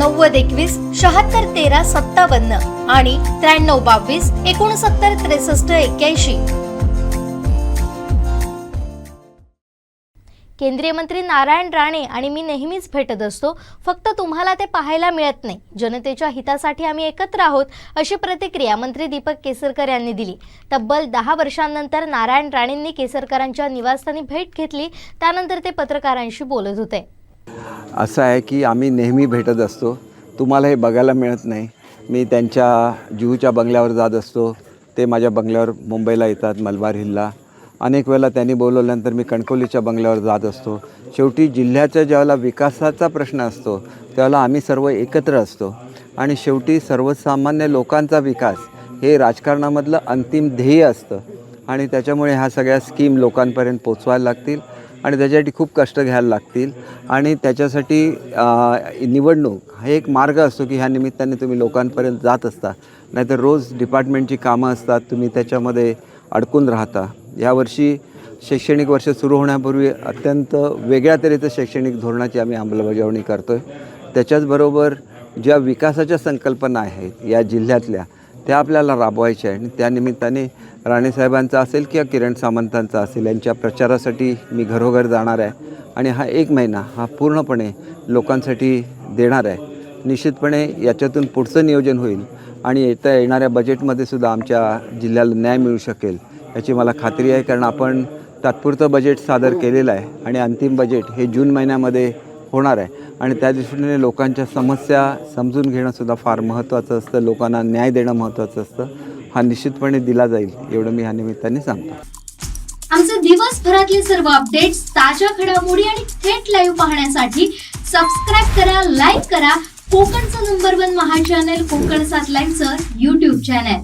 नव्वद एकवीस शहात्तर तेरा सत्तावन्न आणि त्र्याण्णव बावीस एकोणसत्तर त्रेसष्ट एक्क्याऐंशी. केंद्रीय मंत्री नारायण राणे आणि मी नेहमीच भेटत असतो. फक्त तुम्हाला ते पाहायला मिळत नाही. जनतेच्या हितासाठी आम्ही एकत्र आहोत अशी प्रतिक्रिया मंत्री दीपक केसरकर यांनी दिली. तब्बल दहा वर्षांनंतर नारायण राणेंनी केसरकरांच्या निवासस्थानी भेट घेतली. त्यानंतर ते पत्रकारांशी बोलत होते. असं आहे की आम्ही नेहमी भेटत असतो. तुम्हाला हे बघायला मिळत नाही. मी त्यांच्या जुहूच्या बंगल्यावर जात असतो. ते माझ्या बंगल्यावर मुंबईला येतात मलबार हिलला. अनेक वेळेला त्यांनी बोलवल्यानंतर मी कणकवलीच्या बंगल्यावर जात असतो. शेवटी जिल्ह्याच्या ज्यावेळेला विकासाचा प्रश्न असतो त्यावेळेला आम्ही सर्व एकत्र असतो. आणि शेवटी सर्वसामान्य लोकांचा विकास हे राजकारणामधलं अंतिम ध्येय असतं. आणि त्याच्यामुळे ह्या सगळ्या स्कीम लोकांपर्यंत पोचवायला लागतील. आणि त्याच्यासाठी खूप कष्ट घ्यायला लागतील. आणि त्याच्यासाठी निवडणूक हा एक मार्ग असतो की ह्या निमित्ताने तुम्ही लोकांपर्यंत जात असता. नाहीतर रोज डिपार्टमेंटची कामं असतात तुम्ही त्याच्यामध्ये अडकून राहता. यावर्षी शैक्षणिक वर्ष सुरू होण्यापूर्वी अत्यंत वेगळ्या तऱ्हेचं शैक्षणिक धोरणाची आम्ही अंमलबजावणी करतो आहे त्याच्याचबरोबर ज्या विकासाच्या संकल्पना आहेत या जिल्ह्यातल्या त्या आपल्याला राबवायच्या आहे आणि त्यानिमित्ताने राणेसाहेबांचा असेल किंवा किरण सामंतांचा असेल यांच्या प्रचारासाठी मी घरोघर जाणार आहे. आणि हा एक महिना हा पूर्णपणे लोकांसाठी देणार आहे. निश्चितपणे याच्यातून पुढचं नियोजन होईल आणि येत्या येणाऱ्या बजेटमध्ये सुद्धा आमच्या जिल्ह्याला न्याय मिळू शकेल याची मला खात्री आहे. कारण आपण तात्पुरतं बजेट सादर केलेलं आहे आणि अंतिम बजेट हे जून महिन्यामध्ये होणार आहे. आणि त्या दृष्टीने लोकांच्या समस्या समजून घेणंसुद्धा फार महत्त्वाचं असतं. लोकांना न्याय देणं महत्त्वाचं असतं. हा निश्चितपणे दिला जाईल एवढं मी ह्या निमित्ताने सांगतो. आमचे दिवसभरातले सर्व अपडेट्स ताज्या घडामोडी आणि थेट लाईव्ह पाहण्यासाठी सबस्क्राईब करा लाईक करा. कोकणचं नंबर वन महा चॅनल कोकण सात लाईव्हचं युट्यूब चॅनल